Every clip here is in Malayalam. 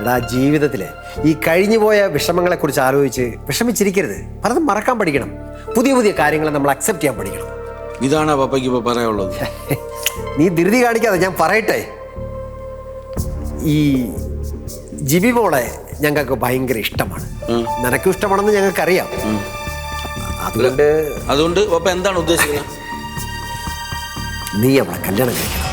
എടാ ജീവിതത്തിലെ ഈ കഴിഞ്ഞുപോയ വിഷമങ്ങളെക്കുറിച്ച് ആലോചിച്ച് വിഷമിച്ചിരിക്കരുത്. പലതും മറക്കാൻ പഠിക്കണം. പുതിയ പുതിയ കാര്യങ്ങൾ നമ്മൾ അക്സെപ്റ്റ് ചെയ്യാൻ പഠിക്കണം. ഇതാണ് പപ്പയ്ക്ക് ഇപ്പോൾ പറയാനുള്ളത്? നീ ധൃതി കാണിക്കാതെ ഞാൻ പറയട്ടെ? ഈ ജിബി മോളെ ഞങ്ങൾക്ക് ഭയങ്കര ഇഷ്ടമാണ്. നിനക്കും ഇഷ്ടമാണെന്ന് ഞങ്ങൾക്കറിയാം. അതുകൊണ്ട് അതുകൊണ്ട് പപ്പ എന്താണ് ഉദ്ദേശിക്കുന്നത്? നീ അവളെ കല്യാണം കഴിക്കണം.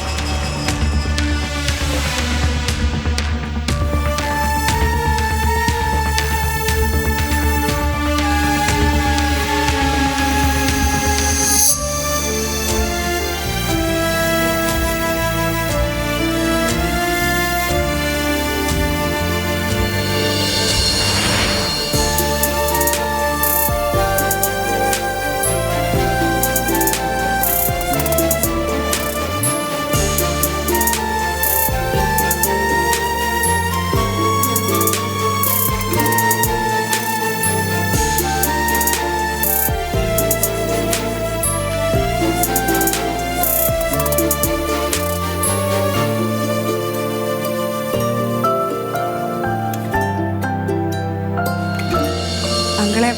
അങ്കിളെ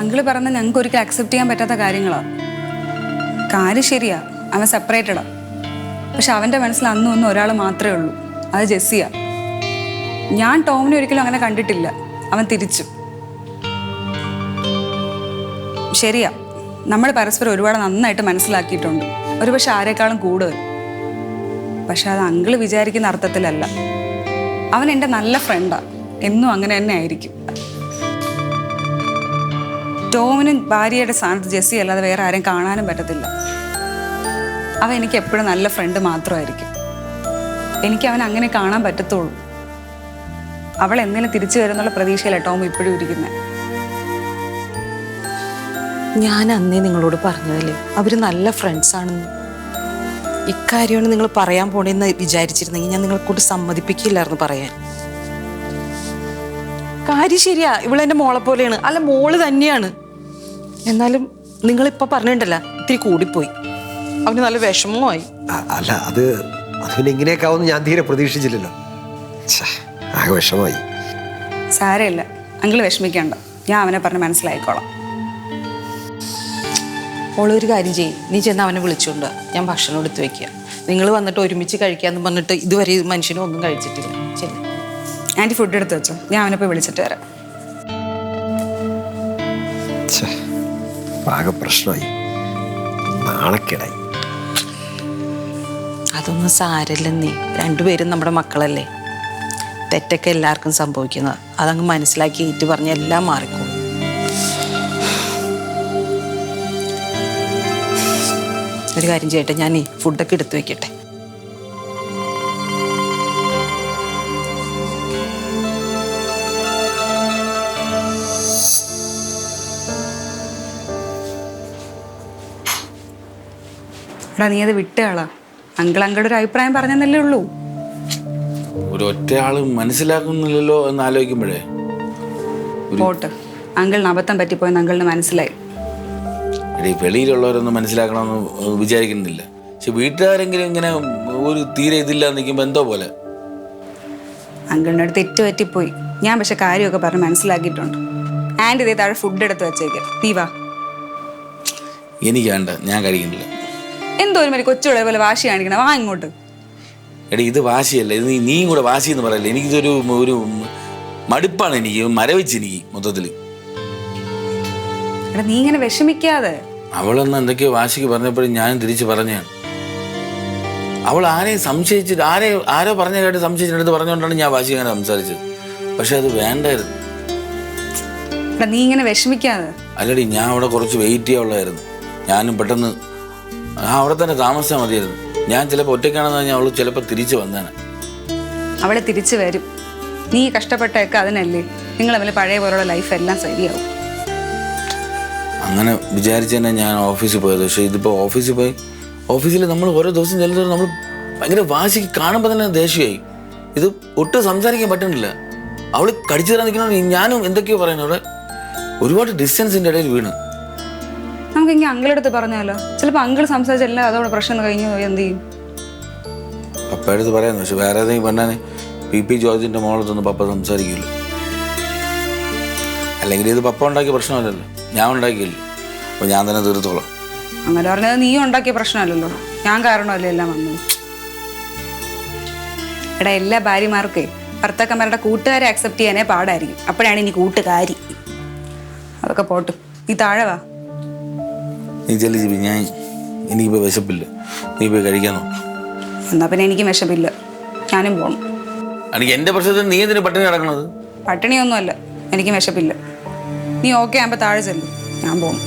അങ്കിൾ പറഞ്ഞ ഞങ്ങൾക്ക് ഒരിക്കലും അക്സെപ്റ്റ് ചെയ്യാൻ പറ്റാത്ത കാര്യങ്ങളാണ് കാര്യം ശരിയാ അവൻ സെപ്പറേറ്റഡാ പക്ഷെ അവന്റെ മനസ്സിൽ അന്നും ഒന്നും ഒരാൾ മാത്രമേ ഉള്ളൂ അത് ജെസ്സിയാ. ഞാൻ ടോമിനെ ഒരിക്കലും അങ്ങനെ കണ്ടിട്ടില്ല അവൻ തിരിച്ചു. ശരിയാ നമ്മൾ പരസ്പരം ഒരുപാട് നന്നായിട്ട് മനസ്സിലാക്കിയിട്ടുണ്ട് ഒരുപക്ഷെ ആരെക്കാളും കൂടുതൽ. പക്ഷെ അത് അങ്കിൾ വിചാരിക്കുന്ന അർത്ഥത്തിലല്ല. അവൻ എന്റെ നല്ല ഫ്രണ്ടാണ് എന്നും അങ്ങനെ തന്നെ ആയിരിക്കും. ടോമിനും ഭാര്യയുടെ സ്ഥാനത്ത് ജെസ്സി അല്ലാതെ വേറെ ആരെയും കാണാനും പറ്റത്തില്ല. അവൻ എനിക്ക് എപ്പോഴും നല്ല ഫ്രണ്ട് മാത്രമായിരിക്കും. എനിക്ക് അവൻ അങ്ങനെ കാണാൻ പറ്റത്തുള്ളൂ. അവൾ എന്തിനും തിരിച്ചു വരുന്നുള്ള പ്രതീക്ഷയില്ല ടോം ഇപ്പോഴും ഇരിക്കുന്നത് ഞാൻ അന്നേ നിങ്ങളോട് പറഞ്ഞതല്ലേ അവർ നല്ല ഫ്രണ്ട്സ് ആണെന്ന്. ഇക്കാര്യമാണ് നിങ്ങൾ പറയാൻ പോണേന്ന് വിചാരിച്ചിരുന്നെങ്കിൽ ഞാൻ നിങ്ങളെ കൊണ്ട് സമ്മതിപ്പിക്കില്ലായിരുന്നു പറയാൻ. കാര്യം ശരിയാ ഇവളെന്റെ മോളെ പോലെയാണ് അല്ല മോൾ തന്നെയാണ്. എന്നാലും നിങ്ങൾ ഇപ്പൊ പറഞ്ഞിട്ടല്ല ഇത്തിരി കൂടിപ്പോയി. അവന് നല്ല വിഷമമായി. അല്ല അത് അതിന് ഇങ്ങനെയൊക്കെ ഞാൻ തീരെ പ്രതീക്ഷിച്ചില്ലല്ലോ. ആകെ വിഷമായി സാരമില്ല അങ്കിൾ വിഷമിക്കണ്ട. ഞാൻ അവനെ പറഞ്ഞ് മനസ്സിലായിക്കോളാം. ഓളൊരു കാര്യം ചെയ്യും നീ ചെന്ന് അവനെ വിളിച്ചുകൊണ്ട് ഞാൻ ഭക്ഷണം എടുത്ത് വെക്കുക നിങ്ങൾ വന്നിട്ട് ഒരുമിച്ച് കഴിക്കാന്ന് പറഞ്ഞിട്ട് ഇതുവരെ മനുഷ്യനും ഒന്നും കഴിച്ചിട്ടില്ല. ശരി. ആന്റി ഫുഡ് എടുത്ത് വെച്ചോ. ഞാൻ അവനെ പോയി വിളിച്ചിട്ട് വരാം. ആകെ പ്രശ്നമായി. നാണക്കേടായി. അതൊന്നും സാരല്ലെന്നേ രണ്ടുപേരും നമ്മുടെ മക്കളല്ലേ? തെറ്റൊക്കെ എല്ലാവർക്കും സംഭവിക്കുന്നത്. അതങ്ങ് മനസ്സിലാക്കി ഏറ്റു പറഞ്ഞ് എല്ലാം മാറിക്കും ഒരു കാര്യം ചെയ്യട്ടെ ഈ ഫുഡൊക്കെ എടുത്തു വെക്കട്ടെ. എടാ നീ അത് വിട്ടുകളാ അങ്കിൾ അങ്കിളുടെ ഒരു അഭിപ്രായം പറഞ്ഞെന്നല്ലേ ഉള്ളൂ. ഒരു ഒറ്റയാൾ മനസ്സിലാക്കുന്നില്ലല്ലോ എന്ന് ആലോചിക്കുമ്പോഴേ? പോട്ട്. അങ്കിളിന് അബദ്ധം പറ്റിപ്പോയെന്ന് അങ്കിളിന് മനസ്സിലായി. എടീ വെളിയിലുള്ളവരൊന്നും മനസ്സിലാക്കണമെന്ന് വിചാരിക്കുന്നില്ല. പക്ഷെ വീട്ടുകാരെങ്കിലും ഇങ്ങനെ ഒരു തീരെ ഇതില്ല നിൽക്കുമ്പോൾ എന്തോ പോലെ? അങ്കിളിന്റെ അടുത്ത് തെറ്റ് പറ്റിപ്പോയി ഞാൻ പക്ഷെ കാര്യമൊക്കെ പറഞ്ഞ് മനസ്സിലാക്കിയിട്ടുണ്ട്. ആൻഡ് ഇതേ താഴെ ഫുഡ് എടുത്ത് വെച്ചേക്കാം. നീ വാ. എനിക്ക് വേണ്ട ഞാൻ കഴിക്കുന്നില്ല. എന്തോ ഒരു മതി കൊച്ചുള്ള പോലെ വാശി കാണിക്കണം? വാ ഇങ്ങോട്ട്. എടി ഇത് വാശിയല്ല. ഇത് നീ നീയും കൂടെ വാശി എന്ന് പറയല്ലേ? എനിക്കിതൊരു ഒരു മടുപ്പാണ് എനിക്ക്. മരവിച്ച് എനിക്ക് മൊത്തത്തിൽ എടാ നീ ഇങ്ങനെ വിഷമിക്കാതെ. അവളൊന്ന് എന്തൊക്കെയോ വാശിക്ക് പറഞ്ഞപ്പോഴും ഞാനും തിരിച്ചു പറഞ്ഞാണ് അവൾ ആരെയും സംശയിച്ചിട്ട് ആരെ ആരോ പറഞ്ഞ കേട്ട് സംശയിച്ചിട്ട് പറഞ്ഞുകൊണ്ടാണ് ഞാൻ വാശി അങ്ങനെ സംസാരിച്ചത്. പക്ഷെ അത് വേണ്ടായിരുന്നു. എടാ നീ ഇങ്ങനെ വിഷമിക്കാതെ. അല്ലടി ഞാൻ അവിടെ കുറച്ച് വെയിറ്റ് ചെയ്യാനുള്ളതായിരുന്നു ഞാനും പെട്ടെന്ന് അവിടെ തന്നെ താമസിച്ചാൽ മതിയായിരുന്നു. ഞാൻ ചിലപ്പോൾ ഒറ്റയ്ക്കാണെന്ന് പറഞ്ഞാൽ അവൾ ചിലപ്പോൾ തിരിച്ചു വന്നേനെ. അവളെ തിരിച്ചു വരും. നീ കഷ്ടപ്പെട്ടൊക്കെ അതിനല്ലേ. നിങ്ങൾ തമ്മിൽ പഴയ പോലുള്ള ലൈഫ് എല്ലാം ശരിയാവും. അങ്ങനെ വിചാരിച്ച് തന്നെ ഞാൻ ഓഫീസിൽ പോയത്. പക്ഷേ ഇതിപ്പോൾ ഓഫീസിൽ പോയി ഓഫീസിൽ നമ്മൾ ഓരോ ദിവസം ചെല്ലുന്നത് നമ്മൾ ഭയങ്കര വാശി കാണുമ്പോൾ തന്നെ ദേഷ്യമായി. ഇത് ഒട്ടും സംസാരിക്കാൻ പറ്റുന്നില്ല അവൾ കടിച്ചു തരാൻ നിൽക്കുന്ന ഞാനും എന്തൊക്കെയോ പറയുന്നു. അവിടെ ഒരുപാട് ഡിസ്റ്റൻസിന്റെ ഇടയിൽ വീണ്. നമുക്ക് ഇങ്ങനെ അങ്കിളടുത്ത് പറഞ്ഞാലോ? ചിലപ്പോൾ അങ്കിൾ സംസാരിച്ചല്ല അതോടെ പ്രശ്നം കഴിഞ്ഞു പോയി എന്ത് ചെയ്യും? പപ്പയുടെ അടുത്ത് പറയാന്ന് പക്ഷെ വേറെ ഏതെങ്കിലും പറഞ്ഞാൽ പി പി ജോർജിന്റെ മോളത്തൊന്നും പപ്പ സംസാരിക്കില്ല അല്ലെങ്കിൽ ഇത് പപ്പ ഉണ്ടാക്കിയ പ്രശ്നമല്ലല്ലോ. ഞാൻ ഉണ്ടാക്കിയില്ല. അപ്പോൾ ഞാൻ തന്നെ തീർത്തോളാം. അങ്ങനെ പറഞ്ഞത് നീ ഉണ്ടാക്കിയ പ്രശ്നമല്ലല്ലോ. ഞാൻ കാരണമല്ലേ എല്ലാം വന്നത്? എടാ എല്ലാ ഭാര്യമാർക്കേ ഭർത്താക്കന്മാരുടെ കൂട്ടുകാരെ അക്സെപ്റ്റ് ചെയ്യാനേ പാടായിരിക്കും. അപ്പോഴാണ് ഇനി കൂട്ടുകാരി. അതൊക്കെ പോട്ട്. നീ താഴെ വാ. നീ ചെല്ലി ജീവി ഞാൻ എനിക്കിപ്പോൾ വിശപ്പില്ല. നീ പോയി കഴിക്കാൻ എന്നാ പിന്നെ എനിക്ക് വിശപ്പില്ല. ഞാനും പോണം. എനിക്ക് എന്റെ പ്രശ്നത്തിൽ നീ എന്തിനു പട്ടിണി കിടക്കണത്? പട്ടിണിയൊന്നുമല്ല എനിക്ക് വിശപ്പില്ല. നീ ഓക്കെ ആകുമ്പോൾ താഴെ ചെല്ലും. ഞാൻ പോണം.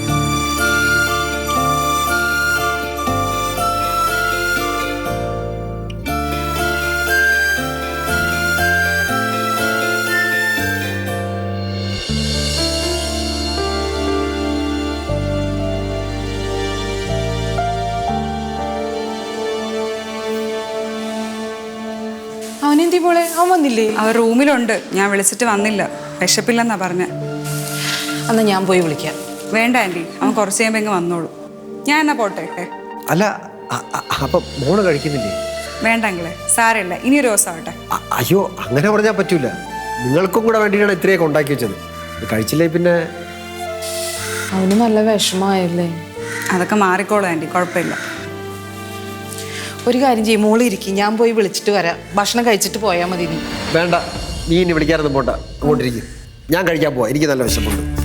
അവനെന്തി പോളെ അവൻ വന്നില്ലേ? അവർ റൂമിലുണ്ട്. ഞാൻ വിളിച്ചിട്ട് വന്നില്ല. വിശപ്പില്ലെന്നാ പറഞ്ഞ. അന്ന് ഞാൻ പോയി വിളിക്കാം. വേണ്ട ആന്റി. അവൻ കുറച്ച് കഴിയുമ്പോൾ ഇങ്ങ് വന്നോളൂ. ഞാൻ എന്നാ പോട്ടെ? അല്ല അ- അ- മോൾ കഴിക്കുന്നില്ലേ? വേണ്ടെങ്കിലേ. സാരല്ല ഇനി ഒരു ദിവസം ആവട്ടെ. അയ്യോ അങ്ങനെ പറഞ്ഞാൽ പറ്റൂല. നിങ്ങൾക്കും കൂടെ വേണ്ടിയിട്ടാണ് ഇത്രയൊക്കെ ഉണ്ടാക്കി വെച്ചത്. ഇത് കഴിച്ചില്ലേ പിന്നെ? അവന് നല്ല വിഷമമായല്ലേ? അതൊക്കെ മാറിക്കോളൂ ആന്റി. കുഴപ്പമില്ല. ഒരു കാര്യം ചെയ്യും മോൾ ഇരിക്കും. ഞാൻ പോയി വിളിച്ചിട്ട് വരാം. ഭക്ഷണം കഴിച്ചിട്ട് പോയാൽ മതി നീ വേണ്ട നീ ഇനി വിളിക്കാറൊന്നും പോണ്ട. അങ്ങോട്ടിരിക്കും. ഞാൻ കഴിക്കാൻ പോവാം. എനിക്ക് നല്ല വിശപ്പുണ്ട്.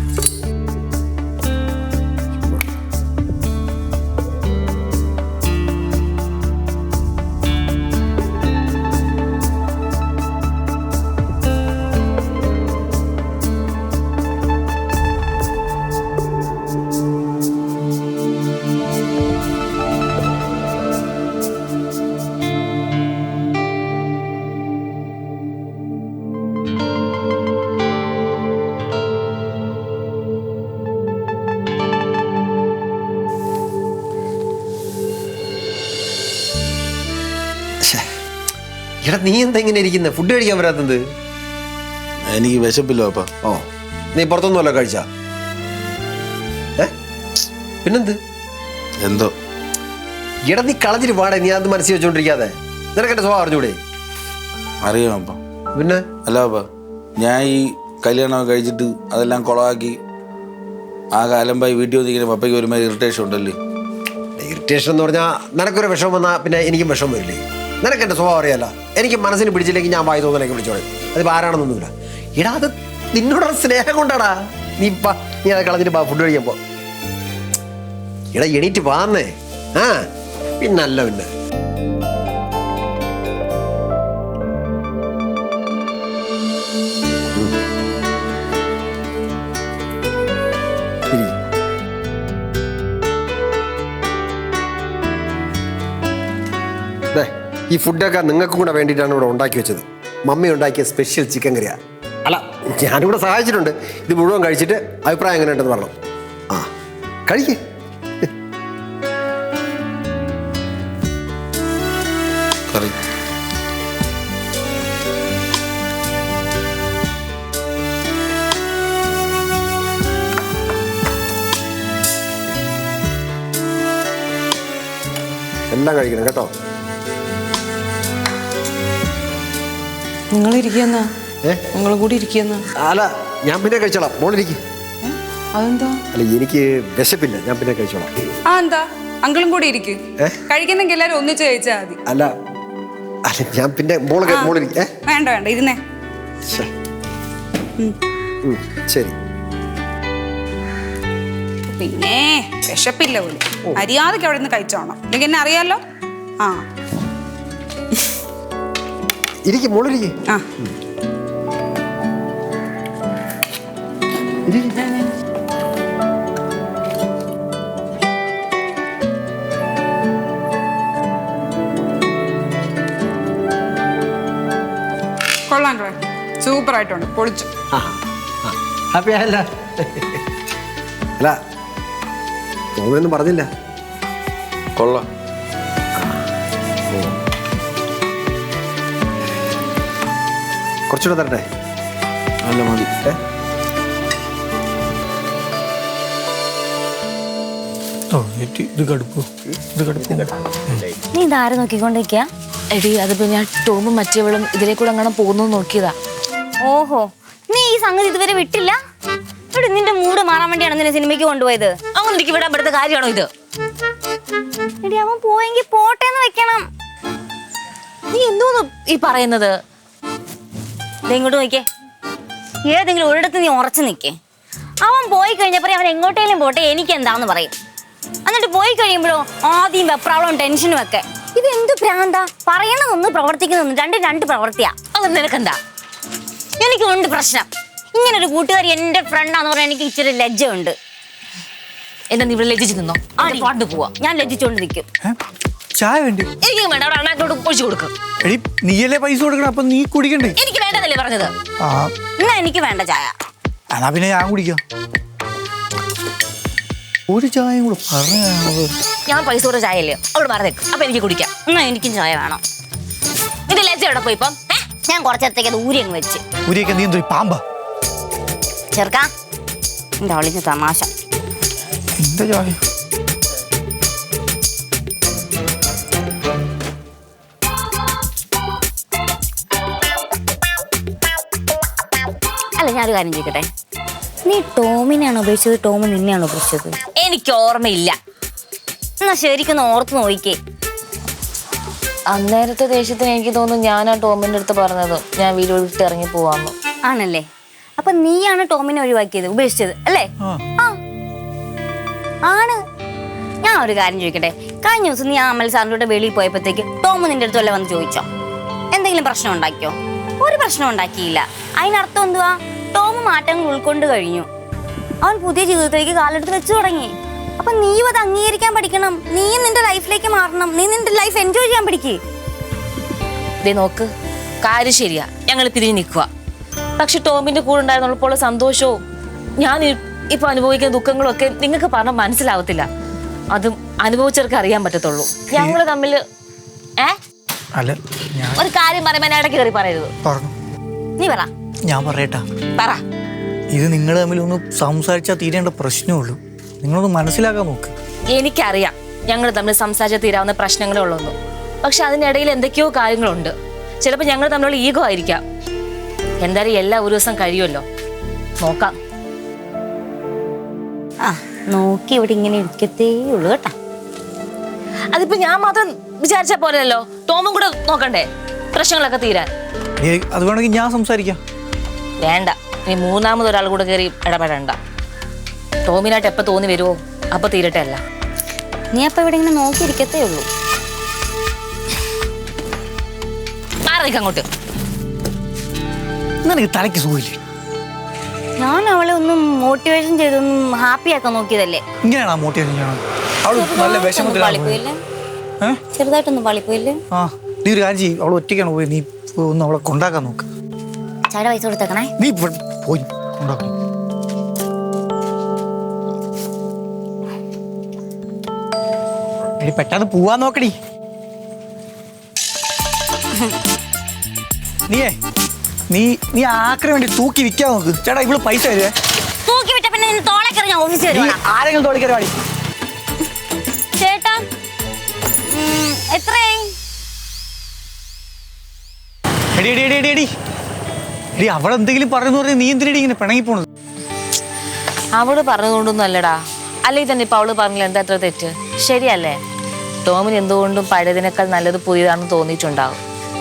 എടാ നീ എന്താ ഇങ്ങനെ ഇരിക്കുന്നത് ഫുഡ് കഴിക്കാൻ വരാത്തത്? എനിക്ക് വിശപ്പില്ല അപ്പ. ഓ നീ പുറത്തൊന്നുമല്ല കഴിച്ച? പിന്നെന്ത്? എന്തോ? എടാ നീ കളഞ്ഞിട്ട് പാടെ നീ അത് മനസ്സിൽ വെച്ചോണ്ടിരിക്കാതെ. നിനക്ക് എന്റെ സ്വഭാവം അറിഞ്ഞൂടെ? അറിയാം അപ്പ. പിന്നെ? അല്ല അപ്പ ഞാൻ ഈ കല്യാണം കഴിച്ചിട്ട് അതെല്ലാം കുളമാക്കി ആ കാലം പോയി വീട്ടിൽ വന്നിരിക്കുന്ന പപ്പയ്ക്ക് ഒരുമാതിരി ഇറിറ്റേഷൻ ഉണ്ടല്ലേ? ഇറിറ്റേഷൻ എന്ന് പറഞ്ഞാൽ നിനക്കൊരു വിഷമം വന്നാൽ പിന്നെ എനിക്കും വിഷമം വരില്ലേ? നിനക്ക് എന്റെ സ്വഭാവം അറിയാലോ? എനിക്ക് മനസ്സിന് പിടിച്ചില്ലെങ്കിൽ ഞാൻ വായി തോന്നലേക്ക് വിളിച്ചോളെ. അതിപ്പോൾ ആരാണെന്നൊന്നുമില്ല എടാ അത് നിന്നോടുള്ള സ്നേഹം കൊണ്ടാടാ. നീ പാ നീ അത് കളഞ്ഞിട്ട് പാ ഫുഡ് കഴിക്കാൻ പോ. എടാ എണീറ്റ് വാന്നേ. ആ പിന്നല്ല പിന്നെ. ഈ ഫുഡൊക്കെ നിങ്ങൾക്കും കൂടെ വേണ്ടിയിട്ടാണ് ഇവിടെ ഉണ്ടാക്കി വെച്ചത്. മമ്മി ഉണ്ടാക്കിയ സ്പെഷ്യൽ ചിക്കൻ കറിയാ. അല്ല ഞാനിവിടെ സഹായിച്ചിട്ടുണ്ട്. ഇത് മുഴുവൻ കഴിച്ചിട്ട് അഭിപ്രായം എങ്ങനെ ഉണ്ടെന്ന് പറഞ്ഞു ആ കഴിക്കേ. കറി. എല്ലാം കഴിക്കണം കേട്ടോ. നിങ്ങൾ ഇരിക്കുന്ന ഏ? നിങ്ങളും കൂടി ഇരിക്കുന്ന അല്ല ഞാൻ പിന്നെ കഴിച്ചോളാം. മോളിരിക്കും. അതെന്താ? അല്ല എനിക്ക് വിശപ്പില്ല. ഞാൻ പിന്നെ കഴിച്ചോളാം. ആ എന്താ? അങ്കിളും കൂടി ഇരിക്കും. ഏ? കഴിക്കുന്നെങ്കിൽ എല്ലാരും ഒന്നിച്ച് കഴിച്ചാൽ മതി. അല്ല അല്ല ഞാൻ പിന്നെ മോൾ ആ, മോളിരിക്കും. ഏ? വേണ്ട വേണ്ട ഇരുന്നേ. ശ്ശെ. ഉം, ശരി. പിന്നെ വിശപ്പില്ല പോലും. മര്യാദയ്ക്ക് അവിടെ നിന്ന് കഴിച്ചോണം. അല്ലെങ്കിൽ എന്നെ അറിയാലോ? ആ. ഇരിക്കും മോളിരിക്കും ആ. കൊള്ളാം സൂപ്പർ ആയിട്ടുണ്ട് പൊളിച്ചു ഹാപ്പി ആയല്ല. അല്ല ഒന്നും പറഞ്ഞില്ല. കൊള്ളാം. കുറച്ചുകൂടെ തരട്ടെ? നല്ല മതി. ഏ? ഓ ഇത് ഇത് കടുപ്പ്. ഇത് കടുപ്പ് നീ ഇതാരെ നോക്കിക്കൊണ്ടിരിക്കുക എടി അതിപ്പോ ഞാൻ ടോമും മറ്റേവളും ഇതിലെ കൂടെ അങ്ങനെ പോകുന്നു നോക്കിയതാ. ഓഹോ നീ ഈ സംഗതി ഇതുവരെ വിട്ടില്ല? ഇവിടെ നിന്റെ മൂഡ് മാറാൻ വേണ്ടിയാണ് നിന്നെ സിനിമയ്ക്ക് കൊണ്ടുപോയത്. അങ്ങനെ എനിക്ക് വിടാൻ പറ്റുന്ന കാര്യമാണോ ഇത്? എടി അവൻ പോയെങ്കിൽ പോട്ടെ എന്ന് വെക്കണം. നീ എന്തോന്ന് ഈ പറയുന്നത്? ഇങ്ങോട്ട് നോക്കിയേ. ഏതെങ്കിലും ഒരിടത്ത് നീ ഉറച്ചു നിൽക്കേ അവൻ പോയി കഴിഞ്ഞപ്പോ അവൻ എങ്ങോട്ടേലും പോട്ടെ എനിക്ക് എന്താന്ന് പറയും. എന്നിട്ട് പോയി കഴിയുമ്പോഴോ ആദ്യം വെപ്രാളവും ടെൻഷനും ഒക്കെ. ഇത് എന്ത് ഭ്രാന്താ? പറയണതൊന്ന് പ്രവർത്തിക്കുന്നൊന്നും രണ്ട് രണ്ട് പ്രവർത്തിയാ. അത് നിനക്കെന്താ? എനിക്കുണ്ട് പ്രശ്നം. ഇങ്ങനെ ഒരു കൂട്ടുകാരി എന്റെ ഫ്രണ്ടാന്ന് പറഞ്ഞാൽ എനിക്ക് ഇച്ചിരി ലജ്ജ ഉണ്ട് എന്നെ നീ ഇവിടെ ലജ്ജിച്ചു നിന്നോ? ആ പാട്ട് പോവാ. ഞാൻ ലജ്ജിച്ചോണ്ട് നിൽക്കും? ചായ വേണ്ടി. എനിക്ക് വേണ്ട അവിടെ അണ്ണാക്കോട് ഒഴിച്ചു കൊടുക്കും. എടി നീയല്ലേ പൈസ കൊടുക്കണം? അപ്പൊ നീ കുടിക്കണ്ടേ? എനിക്ക് വേണ്ടതല്ലേ പറഞ്ഞത്. ആ. എന്നാ എനിക്ക് വേണ്ട ചായ. എന്നാ പിന്നെ ഞാൻ കുടിക്കാം. ഒരു ചായ കൂടെ പറഞ്ഞത് ഞാൻ പൈസ കൊടുത്ത ചായയല്ലേ? അവിടെ മാറി നിൽക്കും അപ്പൊ എനിക്ക് കുടിക്കാം. എന്നാ എനിക്കും ചായ വേണം. നിന്റെ ലജ്ജ എവിടെ പോയി ഇപ്പം? ഏ? ഞാൻ കുറച്ചേരത്തേക്ക് അത് ഊരി അങ്ങ് വെച്ച്. നീ എന്തോ പാമ്പാ. ചെറുക്കാ എന്റെ തമാശ. എന്താ ചായ? അല്ല ഞാനൊരു കാര്യം ചോദിക്കട്ടെ? നീ ടോമിനെയാണ് ഉപേക്ഷിച്ചത് ടോം നിന്നെയാണോ ഉപേക്ഷിച്ചത് എനിക്ക് ഓർമ്മയില്ല. എന്നാ ശരിക്കും ഓർത്ത് നോക്കിക്കേ. അന്നേരത്തെ ദേഷ്യത്തിന് എനിക്ക് തോന്നുന്നു ഞാൻ ആ ടോമിന്റെ അടുത്ത് പറഞ്ഞത്. ഞാൻ വീട് വിട്ട് ഇറങ്ങി പോവാന്ന്. ആണല്ലേ? അപ്പൊ നീയാണ് ടോമിനെ ഒഴിവാക്കിയത് ഉപേക്ഷിച്ചത് അല്ലേ? ആ. ആണ്. ഞാൻ ഒരു കാര്യം ചോദിക്കട്ടെ? കഴിഞ്ഞ ദിവസം നീ ആ അമൽ സാറിന്റെ വെളിയിൽ പോയപ്പോഴത്തേക്ക് ടോം നിന്റെ അടുത്ത് വല്ല വന്ന് ചോദിച്ചോ? എന്തെങ്കിലും പ്രശ്നം ഉണ്ടാക്കിയോ? ഒരു പ്രശ്നം ഉണ്ടാക്കിയില്ല. അതിനർത്ഥം എന്തുവാ? ടോം മാറ്റങ്ങൾ ഉൾക്കൊണ്ട് കഴിഞ്ഞു. അവൻ പുതിയ ജീവിതത്തിലേക്ക് കാലെടുത്ത് വെച്ചു തുടങ്ങി. അപ്പൊ നീയും അത് അംഗീകരിക്കാൻ പഠിക്കണം. നീയും നിന്റെ ലൈഫിലേക്ക് മാറണം. നീ നിന്റെ ലൈഫ് എൻജോയ് ചെയ്യാൻ പഠിക്കേ. ദേ നോക്ക് കാര്യം ശരിയാ. ഞങ്ങൾ പിരിഞ്ഞ് നിൽക്കുക പക്ഷെ ടോമിന്റെ കൂടെ ഉണ്ടായിരുന്നപ്പോൾ സന്തോഷവും ഞാൻ ഇപ്പൊ അനുഭവിക്കുന്ന ദുഃഖങ്ങളും ഒക്കെ നിങ്ങൾക്ക് പറഞ്ഞാൽ മനസ്സിലാവത്തില്ല. അതും അനുഭവിച്ചവർക്ക് അറിയാൻ പറ്റത്തുള്ളൂ. ഞങ്ങൾ തമ്മിൽ ഏ? അല്ല ഞാൻ ഒരു കാര്യം പറയുമ്പോൾ ഇടയ്ക്ക് കയറി പറയരുത്. നീ പറ. ഞാൻ പറയട്ടാ. പറ. ഇത് നിങ്ങൾ തമ്മിൽ ഒന്ന് സംസാരിച്ചാൽ തീരേണ്ട പ്രശ്നമുള്ളൂ നിങ്ങളൊന്ന് മനസ്സിലാക്കാൻ നോക്ക്. എനിക്കറിയാം ഞങ്ങൾ തമ്മിൽ സംസാരിച്ചാൽ തീരാവുന്ന പ്രശ്നങ്ങളേ ഉള്ളൂ പക്ഷെ അതിനിടയിൽ എന്തൊക്കെയോ കാര്യങ്ങളുണ്ട്. ചിലപ്പോൾ ഞങ്ങൾ തമ്മിലുള്ള ഈഗോ ആയിരിക്കാം. എന്തായാലും എല്ലാ ഒരു ദിവസം കഴിയുമല്ലോ. നോക്കാം. ആ നോക്കി ഇവിടെ ഇങ്ങനെ ഇരിക്കത്തേ ഉള്ളു കേട്ടാ. അതിപ്പോ ഞാൻ മാത്രം വിചാരിച്ച പോലെയല്ലോ ടോമും കൂടെ നോക്കണ്ടേ? പ്രശ്നങ്ങളൊക്കെ തീരാൻ. അത് വേണമെങ്കിൽ ഞാൻ സംസാരിക്കാം. വേണ്ട. ഇനി മൂന്നാമത് ഒരാൾ കൂടെ കയറി ഇടപെടണ്ട. ടോമിനായിട്ട് എപ്പോൾ തോന്നി വരുമോ അപ്പോൾ തീരട്ടെ അല്ല. നീ അപ്പോൾ ഇവിടെ ഇങ്ങനെ നോക്കിയിരിക്കത്തേ ഉള്ളൂ. അങ്ങോട്ട്? നിനക്ക് തലയ്ക്ക് സുഖമില്ലേ? ഞാൻ അവളെ ഒന്നും മോട്ടിവേഷൻ ചെയ്തൊന്നും ഹാപ്പി ആക്കാൻ നോക്കിയതല്ലേ. ചെറുതായിട്ടൊന്നും മോട്ടിവേഷൻ ചെയ്യണം അവൾ നല്ല വിഷമത്തിലാണ് പോയത്. പാളിപ്പോയില്ലേ? ഏ? ചെറുതായിട്ടൊന്ന് പാളിപ്പോയില്ലേ? ആ നീ ഒരു കാര്യം ചെയ്യും. അവൾ ഒറ്റയ്ക്കാണ് പോയി നീ ഒന്ന് അവളെ കൊണ്ടാക്കാൻ നോക്ക്. ചായ പൈസ കൊടുത്തേക്കണേ നീ പോയി പെട്ടെന്ന് പോവാൻ നോക്കടി. നീയേ നീ നീ ആക്രി വേണ്ടി തൂക്കി വിൽക്കാൻ നോക്ക് ചേട്ടാ ഇവൾ പൈസ തരുവേ. തൂക്കി വിട്ട പിന്നെ നിന്നെ തോളക്കറി ഞാൻ ഓഫീസിൽ നീ ആരെങ്കിലും തോളിക്കറി ചേട്ടാ ഉം, എത്രയായി? എടി എടി എടി എടി എടി. എടി അവളെ എന്തെങ്കിലും പറഞ്ഞു പറഞ്ഞാൽ നീ എന്തിനടി ഇങ്ങനെ പിണങ്ങി പോണത്? അവൾ പറഞ്ഞതുകൊണ്ടൊന്നും അല്ലടാ അല്ലെങ്കിൽ തന്നെ ഇപ്പൊ അവൾ പറഞ്ഞില്ല എന്താ അത്ര തെറ്റ്? ശരിയല്ലേ? ടോമിന് എന്തുകൊണ്ടും പഴയതിനേക്കാൾ നല്ലത് പുതിയതാണെന്ന് തോന്നിയിട്ടുണ്ടാവും.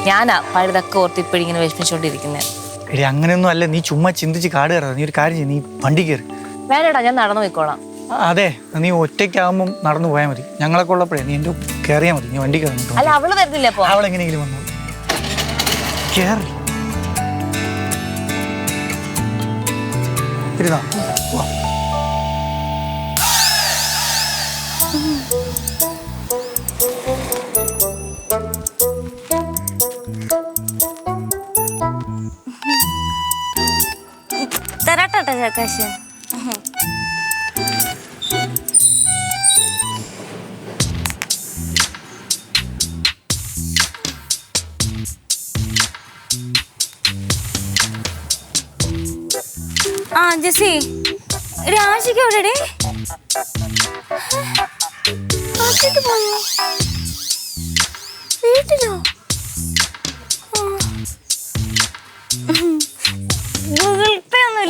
ഞാനാ പഴയതൊക്കെ ഓർത്ത് ഇപ്പോഴിങ്ങനെ വിഷമിച്ചോണ്ടിരിക്കുന്നത് എടി അങ്ങനെയൊന്നും അല്ല നീ ചുമ്മാ ചിന്തിച്ച് കാട് കയറാ നീ ഒരു കാര്യം ചെയ്യ് നീ വണ്ടി കയറി. വേണ്ടടാ ഞാൻ നടന്നു പോയിക്കോളാം. അതെ നീ ഒറ്റയ്ക്കാവുമ്പം നടന്നു പോയാൽ മതി. ഞങ്ങളൊക്കെ ഉള്ളപ്പോഴേ നീ എന്റെ കയറിയാൽ മതി നീ വണ്ടി കയറി അല്ല അവൾ വരുന്നില്ല അപ്പൊ അവളെങ്ങനെയെങ്കിലും വന്നു. കയറി. ഇരുന്നാ വാ തരാട്ടോ കാശ് ആ ജെസ്സി എടി ജസി രാജിക്ക് എവിടെ വീട്ടിലോ? ഗൂഗിൾ പേ ഒന്നും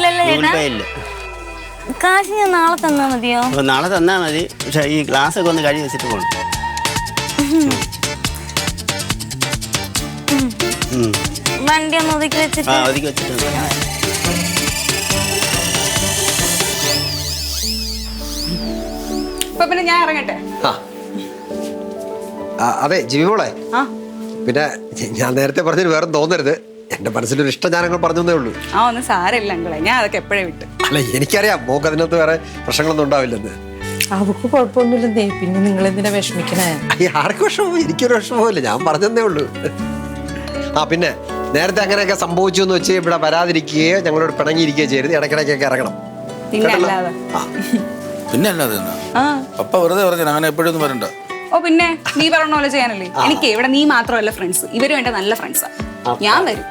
കാശ് ഞാൻ നാളെ തന്നാ മതിയോ? നാളെ തന്നാ മതി. പക്ഷെ ഈ ക്ലാസ് ഒക്കെ ഒന്ന് വെച്ചിട്ട് പോകണം വണ്ടി ഒന്ന് ഒതുക്കി വെച്ചിട്ട്. ഒതുക്കി വെച്ചിട്ട് ഇപ്പൊ പിന്നെ ഞാൻ ഇറങ്ങട്ടെ. അതെ ജീവിമോളെ പിന്നെ ഞാൻ നേരത്തെ പറഞ്ഞത് വേറെ തോന്നരുത്. എന്റെ മനസ്സിലൊരു ഇഷ്ടം ഞാൻ അങ്ങനെ പറഞ്ഞതേ ഉള്ളൂ. ആ ഒന്നും സാരമില്ല അങ്കളെ. ഞാൻ അതൊക്കെ എപ്പോഴേ വിട്ടു. അല്ല എനിക്കറിയാം. മോക്ക് അതിനകത്ത് വേറെ പ്രശ്നങ്ങളൊന്നും ഉണ്ടാവില്ലെന്ന്. അവക്ക് കുഴപ്പമൊന്നുമില്ലെന്നേ. പിന്നെ നിങ്ങൾ എന്തിനാ വിഷമിക്കണേ ആർക്ക് വിഷമവും എനിക്കൊരു വിഷമവുമില്ല. ഞാൻ പറഞ്ഞതേ ഉള്ളൂ. ആ പിന്നെ നേരത്തെ അങ്ങനെയൊക്കെ സംഭവിച്ചു എന്ന് വെച്ച് ഇവിടെ വരാതിരിക്കുകയോ ഞങ്ങളോട് പിണങ്ങിയിരിക്കുകയോ ചെയ്യരുത്. ഇടയ്ക്കിടയ്ക്കൊക്കെ ഇറങ്ങണം. ആ. പിന്നെ അല്ലാതെ പപ്പ വെറുതെ പറഞ്ഞു അങ്ങനെ എപ്പോഴും പറയണ്ട. ഓ പിന്നെ നീ പറഞ്ഞ പോലെ ചെയ്യാനല്ലേ? എനിക്ക് ഇവിടെ നീ മാത്രമല്ല ഫ്രണ്ട്സ് ഇവരും എന്റെ നല്ല ഫ്രണ്ട്സാ ഞാൻ വരും.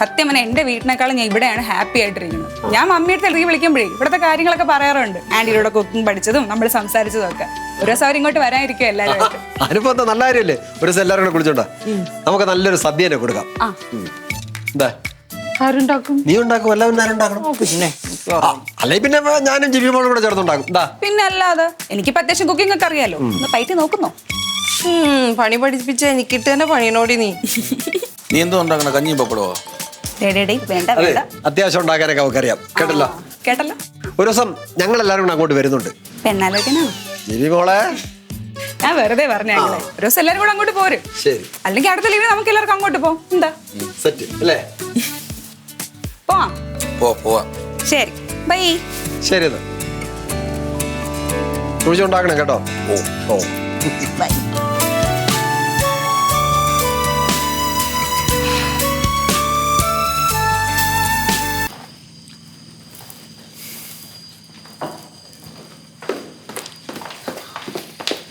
സത്യം പറഞ്ഞാൽ എന്റെ വീട്ടിനേക്കാളും ഞാൻ ഇവിടെയാണ് ഹാപ്പി ആയിട്ടിരിക്കുന്നത്. ഞാൻ മമ്മിയുടെ അടുത്ത് വിളിക്കുമ്പോഴേ ഇവിടുത്തെ കാര്യങ്ങളൊക്കെ പറയാറുണ്ട്. ആന്റിയുടെ കുക്കിംഗ് പഠിച്ചതും നമ്മൾ സംസാരിച്ചതും ഒക്കെ. ഒരു ദിവസം ഇങ്ങോട്ട് വരാനിരിക്കും എല്ലാവരും അനുഭവം നല്ല കാര്യമല്ലേ? ഒരു ദിവസം എല്ലാവരും കൂടെ കുളിച്ചോണ്ടാ. നമുക്ക് നല്ലൊരു സദ്യനെ തന്നെ കൊടുക്കാം. എന്താ? നീ ഉണ്ടാക്കും? എല്ലാവരും പിന്നെ. അല്ലെ പിന്നെ ഞാനും ജിബി മോളും കൂടെ ചേർത്തുണ്ടാക്കും എന്താ പിന്നെ അല്ലാതെ എനിക്കിപ്പോ അത്യാവശ്യം കുക്കിംഗ് ഒക്കെ അറിയാലോ. ഒന്ന് പൈറ്റി നോക്കുന്നോ? പണി പഠിപ്പിച്ച എനിക്കിട്ട് തന്നെ പണിയനോടി നീ. നീ എന്തോ ഉണ്ടാക്കണ കഞ്ഞിയും പപ്പടോ അത്യാവശ്യം ഉണ്ടാക്കാനൊക്കെ നമുക്കറിയാം. കേട്ടല്ലോ? കേട്ടല്ലോ. ഒരു ദിവസം ഞങ്ങൾ എല്ലാരും കൂടെ അങ്ങോട്ട് വരുന്നുണ്ട്. ജിബി മോളെ. ഞാൻ വെറുതെ പറഞ്ഞു ഒരു ദിവസം എല്ലാരും കൂടെ അങ്ങോട്ട് പോരും. ശരി. അല്ലെങ്കിൽ അടുത്ത ലീവിന് നമുക്ക് എല്ലാവർക്കും അങ്ങോട്ട് പോവാം എന്താ? സെറ്റ് അല്ലേ? പോവാം. പോ പോവാ. ശരി. ബൈ. ശരി എന്നാ കുഴിച്ചുണ്ടാക്കണം കേട്ടോ. ഓ ഓ. ബൈ.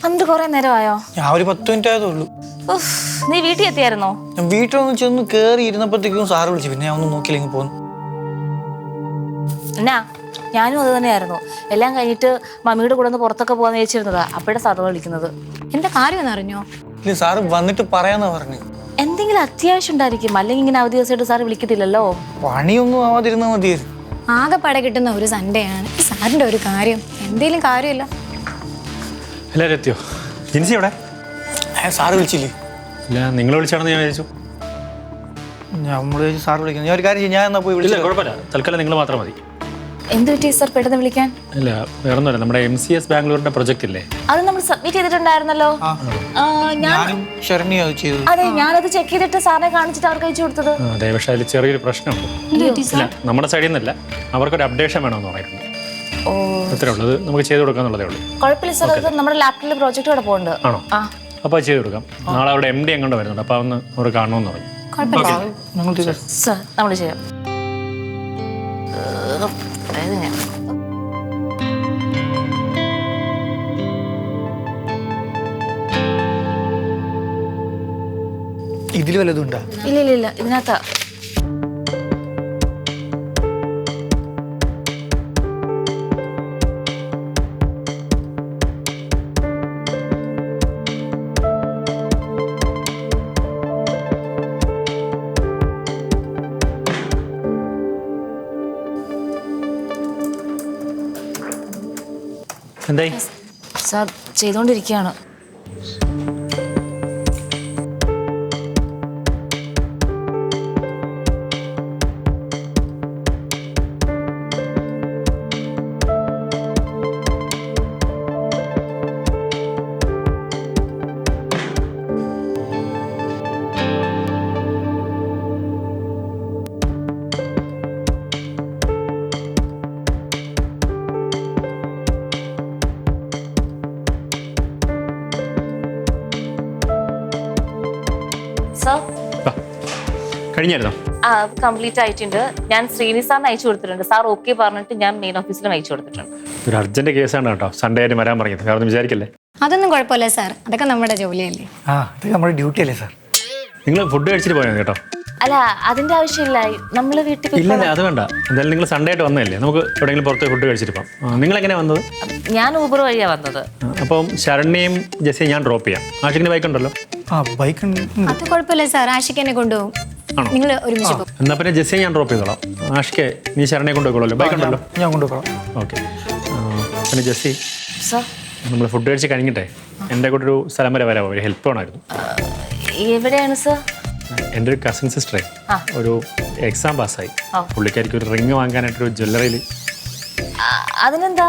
വന്നിട്ട് കുറെ നേരമായോ? ഞാൻ ഒരു പത്ത് മിനിറ്റ് ആയതേ ഉള്ളൂ. ഉഫ്, നീ വീട്ടിൽ എത്തിയായിരുന്നോ? ഞാൻ വീട്ടിലൊന്ന് ചെന്ന് കയറി ഇരുന്നപ്പോഴത്തേക്കും സാറ് വിളിച്ചു. പിന്നെ ഞാൻ ഒന്ന് നോക്കിയില്ലെങ്കിൽ പോന്നു. എന്നാ ഞാനും അത് തന്നെയായിരുന്നു. എല്ലാം കഴിഞ്ഞിട്ട് മമ്മിയുടെ കൂടെ ഒന്ന് പുറത്തൊക്കെ പോകാന്ന് ചോദിച്ചിരുന്നതാ അപ്പോഴാ സാറ് വിളിക്കുന്നത്. എന്റെ കാര്യം എന്ന് അറിഞ്ഞോ? ഇല്ല സാറ് വന്നിട്ട് പറയാന്നാ പറഞ്ഞു. എന്തെങ്കിലും അത്യാവശ്യം ഉണ്ടായിരിക്കും. അല്ലെങ്കിൽ ഇങ്ങനെ അവധി ദിവസമായിട്ട് സാറ് വിളിക്കത്തില്ലല്ലോ. പണിയൊന്നും ആവാതിരുന്നാൽ മതിയായിരുന്നു. പട കിട്ടുന്ന ഒരു സൺഡേ ആണ് സാറിന്റെ ഒരു കാര്യം. എന്തേലും കാര്യമില്ല. എല്ലാവരും എത്തിയോ ജിൻസി എവിടെ? സാറ് വിളിച്ചില്ലേ? ഇല്ല നിങ്ങൾ വിളിച്ചാണെന്ന് ഞാൻ വിചാരിച്ചു. നമ്മൾ സാറ് വിളിക്കുന്നു. ഞാൻ ഒരു കാര്യം ചെയ്യും. ഞാൻ എന്നാ പോയി വിളിച്ചില്ല വിളിച്ചു കുഴപ്പമില്ല. തൽക്കാലം നിങ്ങൾ മാത്രം മതി. എന്ത് പറ്റി സർ പെട്ടെന്ന് വിളിക്കാൻ? ഇല്ല വേറെ ഒന്നുമില്ല നമ്മുടെ എം സി എസ് ബാംഗ്ലൂരിന്റെ പ്രൊജക്ട് ഇല്ലേ? അത് നമ്മൾ സബ്മിറ്റ് ചെയ്തിട്ടുണ്ടായിരുന്നല്ലോ. ആ, ഞാൻ ഞാനും ശരണ്യ അത് ഞാനത് ചെക്ക് ചെയ്തിട്ട് സാറിനെ കാണിച്ചിട്ട് അവർക്ക് അയച്ചു കൊടുത്തത്. അതെ പക്ഷേ അതിൽ ചെറിയൊരു പ്രശ്നമുണ്ട്. ഇല്ല നമ്മുടെ സൈഡിൽ നിന്നല്ല അവർക്കൊരു അപ്ഡേഷൻ വേണമെന്ന് പറയുന്നത് ഓ. അത്രേ ഉള്ളൂ. അത് നമുക്ക് ചെയ്ത് കൊടുക്കാന്നുള്ളതേ ഉള്ളൂ. കുഴപ്പമില്ല സാർ. അത് നമ്മുടെ ലാപ്ടോപ്പിൽ പ്രോജക്റ്റ് കൂടെ പോകുന്നുണ്ട് ആണോ? ആ. അപ്പോൾ അത് ചെയ്ത് കൊടുക്കാം. നാളെ അവിടെ എം ഡി എങ്ങോട്ട് വരുന്നുണ്ട്. അപ്പോൾ ഒന്ന് അവർ കാണണമെന്ന് പറഞ്ഞു. കുഴപ്പമില്ല. ഞങ്ങൾ ചെയ്തു സാർ നമ്മൾ ചെയ്യാം. ഏഹ്, ഇതിൽ വല്ലതും ഉണ്ടോ? ഇല്ല ഇല്ല ഇല്ല ഇതിനകത്താ. എന്തായി? സാർ ചെയ്തുകൊണ്ടിരിക്കുകയാണ് ആ കംപ്ലീറ്റ് ആയിട്ടുണ്ട്. ഞാൻ ശ്രീനി സാറിന് അയച്ചു കൊടുത്തിട്ടുണ്ട്. സാർ ഓക്കെ പറഞ്ഞിട്ട് ഞാൻ മെയിൻ ഓഫീസിലും അയച്ചു കൊടുത്തിട്ടുണ്ട്. ഒരു അർജന്റ് കേസാണ് കേട്ടോ. സൺഡേ ആയിട്ട് വരാൻ പറഞ്ഞത് കാരണം വിചാരിക്കല്ലേ? അതൊന്നും കുഴപ്പമില്ല സാർ. അതൊക്കെ നമ്മുടെ ജോലിയല്ലേ? ആ ഇതൊക്കെ നമ്മുടെ ഡ്യൂട്ടി അല്ലേ സാർ? നിങ്ങൾ ഫുഡ് കഴിച്ചിട്ട് പോയാൽ മതി കേട്ടോ. അല്ല അതിന്റെ ആവശ്യമില്ല. നമ്മൾ വീട്ടിൽ ഇല്ല അത് വേണ്ട. എന്തായാലും നിങ്ങൾ സൺഡേ ആയിട്ട് വന്നതല്ലേ? നമുക്ക് എവിടെയെങ്കിലും പുറത്ത് ഫുഡ് കഴിച്ചിട്ട് പോകാം നിങ്ങൾ എങ്ങനെ വന്നത്? ഞാൻ ഊബർ വഴിയാ വന്നത്. അപ്പം ശരണ്യയും ജെസ്സിയും ഞാൻ ഡ്രോപ്പ് ചെയ്യാം. ആഷിക്കിന് ബൈക്ക് ഉണ്ടല്ലോ. ആ ബൈക്ക് ഉണ്ട്. അത് കുഴപ്പമില്ല സാർ. ആഷിക്ക് എന്നെ കൊണ്ടുപോകും. ആണോ? നിങ്ങൾ ഒരുമിച്ച് പോകും എന്നാ പിന്നെ ജെസ്സിയെ ഞാൻ ഡ്രോപ്പ് ചെയ്തോളാം. ആഷ്കെ നീ ശരണയെ കൊണ്ടുപോയിക്കോളല്ലോ ബൈക്ക് ഉണ്ടല്ലോ ഞാൻ കൊണ്ടുപോകാം ഓക്കെ. പിന്നെ ജെസ്സി സാർ നമ്മൾ ഫുഡ് കഴിച്ച് കഴിഞ്ഞിട്ടേ എന്റെ കൂടെ ഒരു സ്ഥലം വരെ വരാമോ ഒരു ഹെൽപ്പ് വേണമായിരുന്നു. എവിടെയാണ് സാർ എന്റെ ഒരു കസിൻ സിസ്റ്ററെ ഒരു എക്സാം പാസ്സായി പുള്ളിക്കാരിക്ക് ഒരു റിങ് വാങ്ങാനായിട്ടൊരു ജ്വല്ലറിയിൽ ആ, അതിനെന്താ?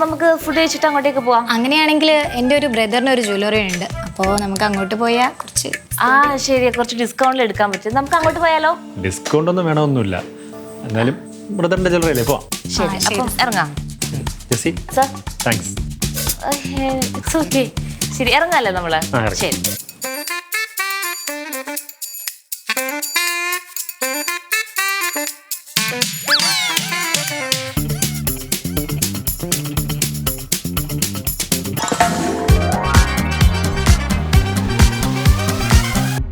നമുക്ക് ഫുഡ് കഴിച്ചിട്ട് അങ്ങോട്ടേക്ക് പോവാം. അങ്ങനെയാണെങ്കിൽ എന്റെ ഒരു ബ്രദറിന് ഒരു ജ്വല്ലറി ഉണ്ട്. അപ്പോൾ നമുക്ക് അങ്ങോട്ട് പോയാൽ കുറച്ച് ആ ശരി. കുറച്ച് ഡിസ്കൗണ്ടിൽ എടുക്കാൻ പറ്റും. നമുക്ക് അങ്ങോട്ട് പോയാലോ? ഡിസ്കൗണ്ട് ഒന്നും വേണമെന്നൊന്നുമില്ല എന്നാലും ബ്രദറിന്റെ ജ്വല്ലറിയില്ലേ പോവാം. ശരി. അപ്പം ഇറങ്ങാം. Jessy sir? Thanks it's okay. ശരി ഇറങ്ങാല്ലേ നമ്മൾ? ശരി.